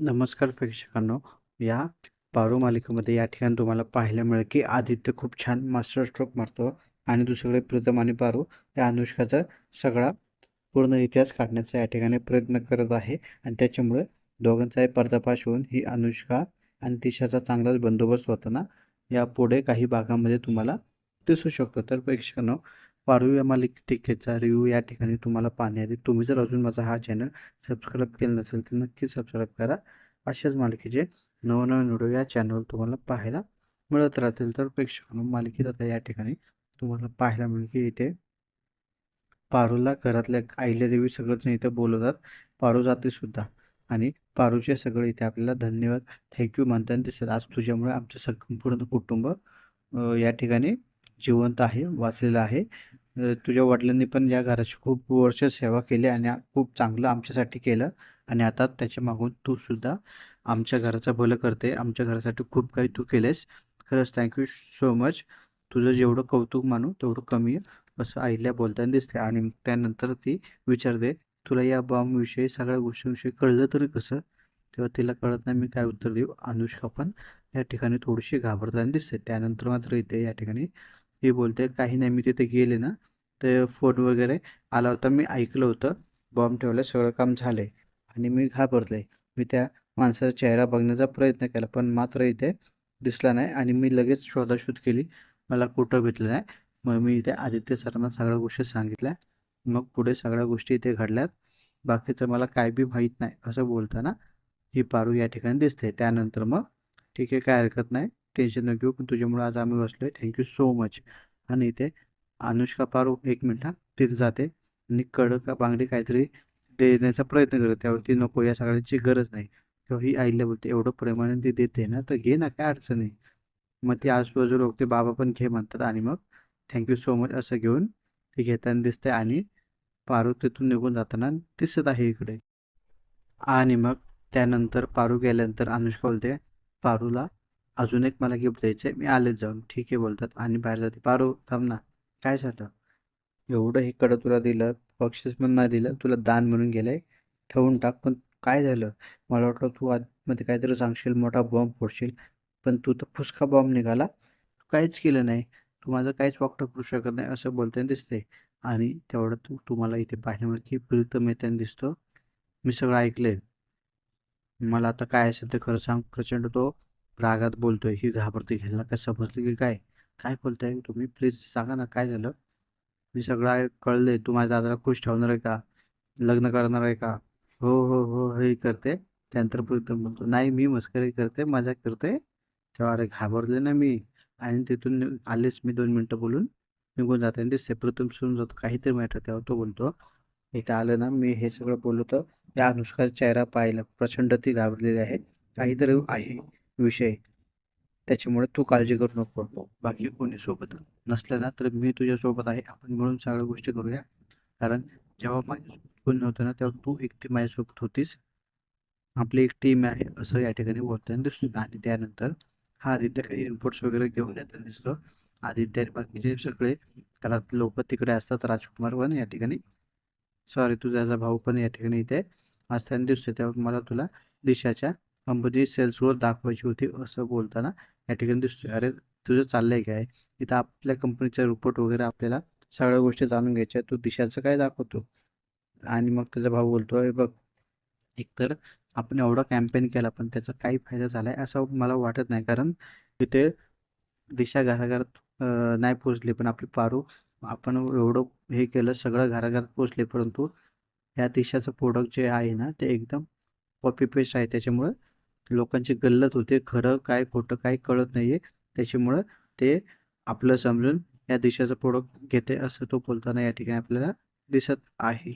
नमस्कार प्रेक्षकांनो. या पारू मालिकेमध्ये या ठिकाणी तुम्हाला पाहायला मिळेल की आदित्य खूप छान मास्टर स्ट्रोक मारतो आणि दुसरीकडे प्रीतम आणि पारू या अनुष्काचा सगळा पूर्ण इतिहास काढण्याचा या ठिकाणी प्रयत्न करत आहे. आणि त्याच्यामुळे दोघांचाही पर्दाफाश होऊन ही अनुष्का आणि तिशाचा चांगलाच बंदोबस्त होताना या पुढे काही भागामध्ये तुम्हाला दिसू शकतो. तर प्रेक्षकांनो पारू या मालिकेचा रिव्ह्यू या ठिकाणी तुम्हाला पाहण्याआधी तुम्ही जर अजून माझा हा चॅनल सबस्क्राईब केलं नसेल तर नक्कीच सबस्क्राईब करा. अशाच मालिकेचे नवनवीन व्हिडिओ या चॅनलवर तुम्हाला पाहायला मिळत राहतील. तर प्रेक्षकांना मालिकेत आता या ठिकाणी तुम्हाला पाहायला मिळेल की इथे पारूला घरातल्या आईल्या देवी सगळंच इथे बोलवतात. पारू जाते सुद्धा. आणि पारूचे सगळे इथे आपल्याला धन्यवाद थँक्यू म्हणताना दिसतात. आज तुझ्यामुळे आमचं संपूर्ण कुटुंब या ठिकाणी जिवंत आहे वाचलेलं आहे. तुझ्या वडिलांनी पण या घराची खूप वर्ष सेवा केली आणि खूप चांगलं आमच्यासाठी केलं आणि आता त्याच्या मागून तू सुद्धा आमच्या घराचं भलं करते. आमच्या घरासाठी खूप काही तू केलेस खरंच थँक्यू सो मच तुझं जेवढं कौतुक मानू तेवढं कमी आहे असं आईला बोलताना दिसते आणि त्यानंतर ती विचारते तुला या बॉम्बविषयी सगळ्या गोष्टींविषयी कळलं तरी कसं? तेव्हा तिला कळत नाही मी काय उत्तर देऊ? अनुष्का पण या ठिकाणी थोडीशी घाबरताना दिसते. त्यानंतर मात्र इथे या ठिकाणी हे बोलते काही नाही मी तिथे गेले ना तर फोन वगैरे आला होता मी ऐकलं होतं बॉम्ब ठेवलं सगळं काम झालंय आणि मी घाबरले मी त्या माणसाचा चेहरा बघण्याचा प्रयत्न केला पण मात्र इथे दिसला नाही आणि मी लगेच शोधाशोध केली. मला कुठं भेटलं नाही. मग मी इथे आदित्य सरांना सगळ्या गोष्टी सांगितल्या. मग पुढे सगळ्या गोष्टी इथे घडल्यात. बाकीचं मला काय बी माहीत नाही असं बोलताना ही पारू या ठिकाणी दिसते. त्यानंतर मग ठीक आहे काय हरकत नाही. टेन्शन न घेऊ. पण तुझ्यामुळे आज आम्ही बसलोय. थँक्यू सो मच आणि इथे अनुष्का पारू एक मिनिट हा. तिथे जाते. आणि कडक बांगडी काहीतरी देण्याचा प्रयत्न करते. त्यावरती नको या सगळ्यांची गरज नाही. तेव्हा ही आईला बोलते एवढं प्रेमाने ती देते ना तर घे ना काय अडचण नाही. मग ती आजूबाजूला ते बाबा पण घे म्हणतात. आणि मग थँक्यू सो मच असं घेऊन ती घेताना दिसते. आणि पारू तिथून निघून जाताना दिसत आहे इकडे. आणि मग त्यानंतर पारू गेल्यानंतर अनुष्का बोलते पारूला अजून एक मला गिफ्ट द्यायचं आहे मी आलेच जाऊन. ठीक आहे बोलतात. आणि बाहेर जाते. पारू थांब ना. काय झालं? एवढं हे कडं तुला दिलं. बक्षीस पण नाही दिलं. तुला दान म्हणून गेलं ठेवून टाक. पण काय झालं? मला वाटलं तू आतमध्ये काहीतरी सांगशील. मोठा बॉम्ब फोडशील. पण तू तर फुसका बॉम्ब निघाला. तू काहीच केलं नाही. तू माझं काहीच वाकडं करू शकत नाही असं बोलताना दिसते आणि तेवढं तू तुम्हाला इथे पाहिल्यामुळे की प्रीतम येताना दिसतो. मी सगळं ऐकलंय. मला आता काय असेल ते खरं सांग. प्रचंड तो रागात बोलतोय ही घाबरते घ्यायला काय समजलं की काय? काय बोलताय तुम्ही? प्लीज सांगा ना काय झालं? मी सगळं कळलंय. तू माझ्या दादाला खुश ठेवणार आहे का? लग्न करणार आहे का? हो हो हो हे करते. त्यानंतर प्रीतम बोलतो नाही मी मस्करी करते मजा करते. तेव्हा अरे घाबरले ना मी. आणि तिथून आलेच मी दोन मिनटं बोलून निघून जाते आणि ते प्रथम सुरून जातो. काहीतरी मॅटर तेव्हा तो बोलतो इथं आलं ना मी हे सगळं बोललो तर त्या अनुष्काचा चेहरा पाहिला प्रचंड ती घाबरलेली आहे. काहीतरी आहे. विषय त्याच्यामुळे तू काळजी करू नको. बाकी कोणी सोबत नसलं ना तर मी तुझ्यासोबत आहे. आपण मिळून सगळ्या गोष्टी करूया. कारण जेव्हा माझ्यासोबत कोणी नव्हतं ना तेव्हा तू एकटी माझ्यासोबत होतीस. आपली एक टीम आहे असं या ठिकाणी बोलताना दिसतो आणि त्यानंतर हा आदित्य काही इनपुट्स वगैरे घेऊन येताना दिसतो. आदित्य आणि बाकीचे सगळे घरात लोक तिकडे असतात. राजकुमार पण या ठिकाणी. सॉरी तुझा भाऊ पण या ठिकाणी इथे असताना दिसतो तेव्हा मला तुला दिशाच्या कंपनी सेल्सवर दाखवायची होती असं बोलताना या ठिकाणी दिसतोय. अरे तुझं चाललंय काय? इथं आपल्या कंपनीचा रिपोर्ट वगैरे आपल्याला सगळ्या गोष्टी जाणून घ्यायच्या तू दिशाचं काय दाखवतो? आणि मग त्याचा भाऊ बोलतो अरे बघ एकतर आपण एवढा कॅम्पेन केला पण त्याचा काही फायदा झाला आहे असं मला वाटत नाही. कारण तिथे दिशा घराघरात नाही पोचली पण आपली पारू आपण एवढं हे केलं सगळं घराघरात पोचले परंतु ह्या दिशाचं प्रोडक्ट जे आहे ना ते एकदम कॉपी पेस्ट आहे. त्याच्यामुळं लोकांची गल्लत होते. खरं काय खोटं काय कळत नाहीये. त्याच्यामुळं ते आपलं समजून या दिशाचं प्रोडक्ट घेते असं तो बोलताना या ठिकाणी आपल्याला दिसत आहे.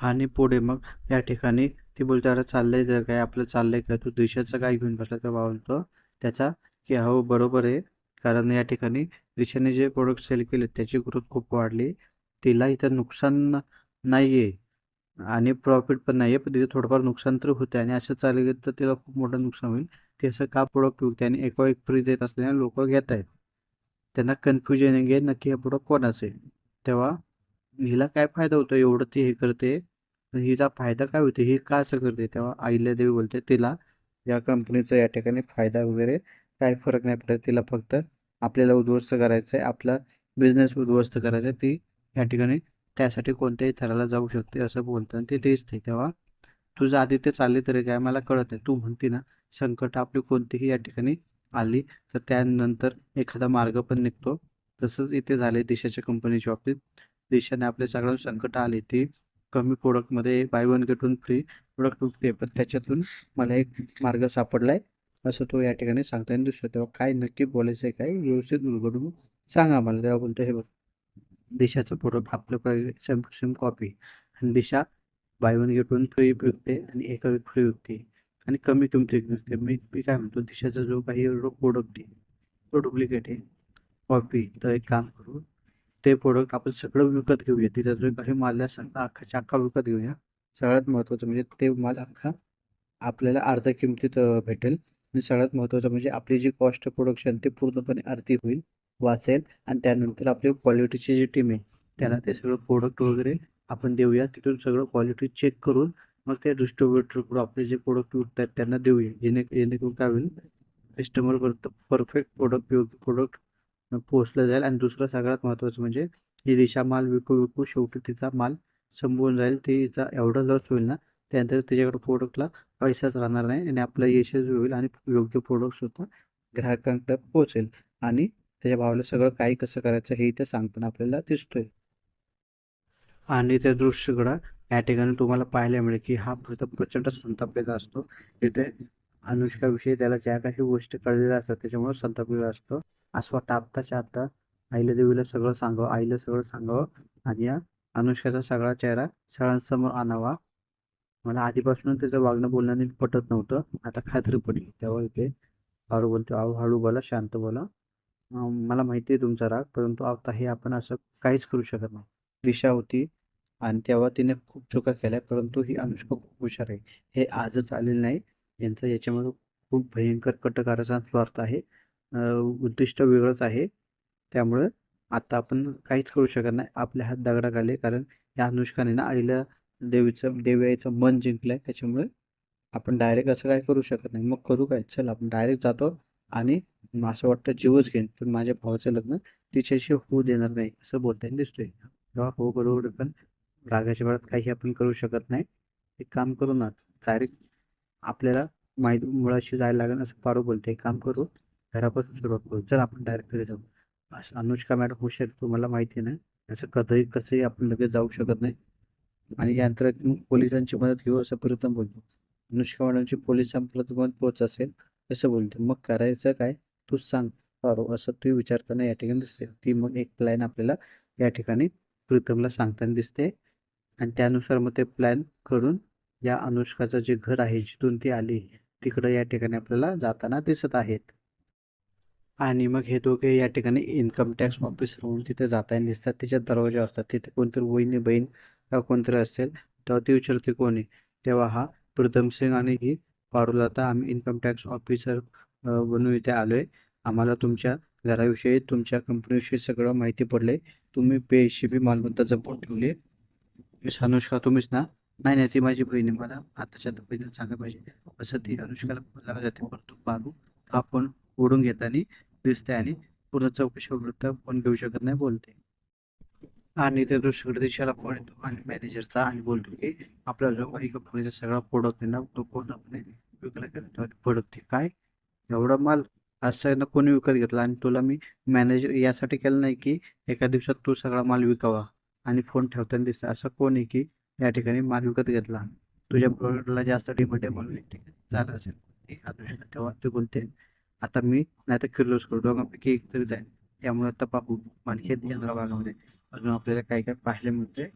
आणि पुढे मग या ठिकाणी ती बोलते अरे चाललंय जर काय आपलं चाललंय का? तू दिशाचं काय घेऊन बसला तर बोलतो त्याचा की हो बरोबर आहे. कारण या ठिकाणी दिशाने जे प्रोडक्ट सेल केले त्याची ग्रोथ खूप वाढली. तिला इथं नुकसान नाही आहे आणि प्रॉफिट पण नाही आहे पण तिथे थोडंफार नुकसान तर होते आणि असं चालू गेलं तर तिला खूप मोठं नुकसान होईल. ते असं का प्रोडक्ट विकते आणि एका एक फ्री देत असल्याने लोक घेत आहेत. त्यांना कन्फ्युजन आहे नक्की हे प्रोडक्ट कोणाचं आहे? तेव्हा हिला काय फायदा होतो? एवढं ती हे करते. हिला हिचा फायदा काय होते ही का असं करते? तेव्हा अहिल्यादेवी बोलते तिला या कंपनीचा या ठिकाणी फायदा वगैरे काही फरक नाही पडत. तिला फक्त आपल्याला उद्ध्वस्त करायचं आहे आपला बिझनेस उद्ध्वस्त करायचा आहे ती या ठिकाणी त्यासाठी कोणत्याही थराला जाऊ शकते असं बोलतं आणि ते तेच ते तेव्हा. तुझं आधी ते चालले तरी काय मला कळत नाही. तू म्हणते ना संकट आपली कोणतीही या ठिकाणी आली तर त्यानंतर एखादा मार्ग पण निघतो. तसंच इथे झाले देशाच्या कंपनीच्या बाबतीत. देशाने आपल्या सगळ्यांना संकट आली ती कमी प्रोडक्टमध्ये buy one get one free product विकते पण त्याच्यातून मला एक मार्ग सापडलाय असं तो या ठिकाणी सांगता येईल दुसरं तेव्हा काय नक्की बोलायचं आहे काय व्यवस्थित उलगडून सांगा मला तेव्हा बोलतो हे बघ दिशाचं प्रोडक्ट आपलं सेम सेम कॉपी आणि Disha buy one get one free विकते आणि एका वीक फ्री विकते आणि कमी किमतीत विकते मी मी काय म्हणतो दिशाचा जो काही प्रोडक्ट आहे तो डुप्लिकेट आहे कॉपी तर एक काम करू ते प्रोडक्ट आपण सगळं विकत घेऊया. तिचा जो काही माल आहे सगळा अख्खाच्या अख्खा विकत घेऊया. सगळ्यात महत्त्वाचं म्हणजे ते माल अख्खा आपल्याला अर्ध्या किमतीत भेटेल. आणि सगळ्यात महत्त्वाचं म्हणजे आपली जी कॉस्ट प्रोडक्शन ते पूर्णपणे अर्धी होईल. वाचेल आणि त्यानंतर आपली क्वालिटीची जी टीम आहे त्याला ते सगळं प्रोडक्ट वगैरे आपण देऊया. तिथून सगळं क्वालिटी चेक करून मग त्या डिस्ट्रीब्युटरकडून आपले जे प्रोडक्ट विकतात त्यांना देऊया. जेणे जेणेकरून काय होईल कस्टमरपर्यंत परफेक्ट प्रोडक्ट योग्य प्रोडक्ट पोचलं जाईल आणि दुसरं सगळ्यात महत्त्वाचं म्हणजे ही दिशा माल विकू विकू शेवटी तिचा माल संपवून जाईल. तिचा एवढा लॉस होईल ना त्यानंतर त्याच्याकडे प्रोडक्टला पैसाच राहणार नाही आणि आपलं यशस्वी होईल आणि योग्य प्रोडक्टसुद्धा ग्राहकांकडे पोहोचेल आणि त्याच्या भावाला सगळं काही कसं करायचं हे इथे सांगताना आपल्याला दिसतोय. आणि त्या दृश्याकडं या ठिकाणी तुम्हाला पाहायला मिळेल की हा प्रथ प्रचंड संतापलेला असतो. तिथे अनुष्काविषयी त्याला ज्या काही गोष्टी कळलेल्या असतात त्याच्यामुळे संतापलेला असतो. असं वाटतं आत्ताच्या आत्ता आईला देवीला सगळं सांगावं आईला सगळं सांगावं आणि या अनुष्काचा सगळा चेहरा सगळ्यांसमोर आणावा. मला आधीपासून त्याचं वागणं बोलण्याने पटत नव्हतं. आता खात्री पडली. तेव्हा इथे हळू बोलतो. अहो हळू बोला शांत बोला. मला माहिती आहे तुमचा राग परंतु आता हे आपण असं काहीच करू शकत नाही. दिशा होती आणि तेव्हा तिने खूप चुका केल्या परंतु ही अनुष्का खूप हुशार आहे. हे आजच आलेलं नाही. यांचं याच्यामध्ये खूप भयंकर कटकाराचा स्वार्थ आहे. उद्दिष्ट वेगळंच आहे. त्यामुळं आता आपण काहीच करू शकत नाही. आपल्या हात दगडाक आले कारण या अनुष्काने ना आईला देवीचं देवी मन जिंकलं आहे त्याच्यामुळे आपण डायरेक्ट असं काय करू शकत नाही. मग करू काय? चल आपण डायरेक्ट जातो. आणि असं वाटतं जीवच घेईन पण माझ्या भावाचं लग्न तिच्याशी होऊ देणार नाही असं बोलताना दिसतोय. तेव्हा हो बरोबर पण रागाच्या वेळात काही आपण करू शकत नाही. एक काम करू ना डायरेक्ट आपल्याला माहीत मुळाशी जायला लागेल असं पारू बोलते काम करू घरापासून सुरुवात करू. चल आपण डायरेक्ट घरी जाऊ. असं अनुष्का मॅडम हुशार तुम्हाला माहिती आहे ना असं कधीही कसंही आपण लगेच जाऊ शकत नाही. आणि यानंतर पोलिसांची मदत घेऊ असं प्रथम बोलतो. अनुष्का मॅडमची पोलिसांपर्यंत मदत पोहोच असेल. असं बोलतो मग करायचं काय? तूच सांग. पारो असं तू विचारताना या ठिकाणी दिसते. ती मग एक प्लॅन आपल्याला या ठिकाणी प्रीतमला सांगताना दिसते. आणि त्यानुसार मग ते प्लॅन करून या अनुष्काचं जे घर आहे जिथून ती आली तिकडं या ठिकाणी आपल्याला जाताना दिसत आहेत. आणि मग हे दोघे या ठिकाणी इन्कम टॅक्स ऑफिस म्हणून तिथे जाताना दिसतात. तिच्या दरवाजा असतात. तिथे कोणतरी वहिनी बहीण कोणतरी असेल तेव्हा ती विचारते कोणी? तेव्हा हा प्रीतम सिंग आणि ही पारुलता आम्ही इन्कम टॅक्स ऑफिसर बनून इथे आलो आहे आम्हाला तुमच्या घराविषयी तुमच्या कंपनीविषयी सगळं माहिती पडले तुम्ही बेहिशेबी मालमत्ता जपून ठेवली मिस अनुष्का तुम्हीच ना? नाही नाही ती माझी बहीण. आहे मला आताच्या बहिणीला सांगा पाहिजे. असं ती अनुष्काला बोलायला जाते. परंतु पारू आपण ओढून घेताना दिसते आणि पूर्ण चौकशी वृत्त फोन घेऊ शकत नाही बोलते. आणि त्या दुसरीकडे दिशेला फोन येतो. आणि मॅनेजरचा आणि बोलतो की आपला जो काही कंपनीचा सगळा प्रोडक्ट आहे ना तो पूर्णपणे विकला गेला काय? एवढा माल असं कोणी विकत घेतला? आणि तुला मी मॅनेजर यासाठी केलं नाही की एका दिवसात तू सगळा माल विकावा आणि फोन ठेवताना दिसत असं कोण आहे की या ठिकाणी माल विकत घेतला? तुझ्या प्रोडक्टला जास्त डिमांड आहे म्हणून. झालं असेल. एका अनुष्का तेव्हा ते कोणते आता मी नाही तर किर्लोस करू. दोघांपैकी एक तरी जाईल. त्यामुळे आता पाहू. आणखी यंत्रा भागामध्ये अजून आपल्याला काय काय पाहायला मिळते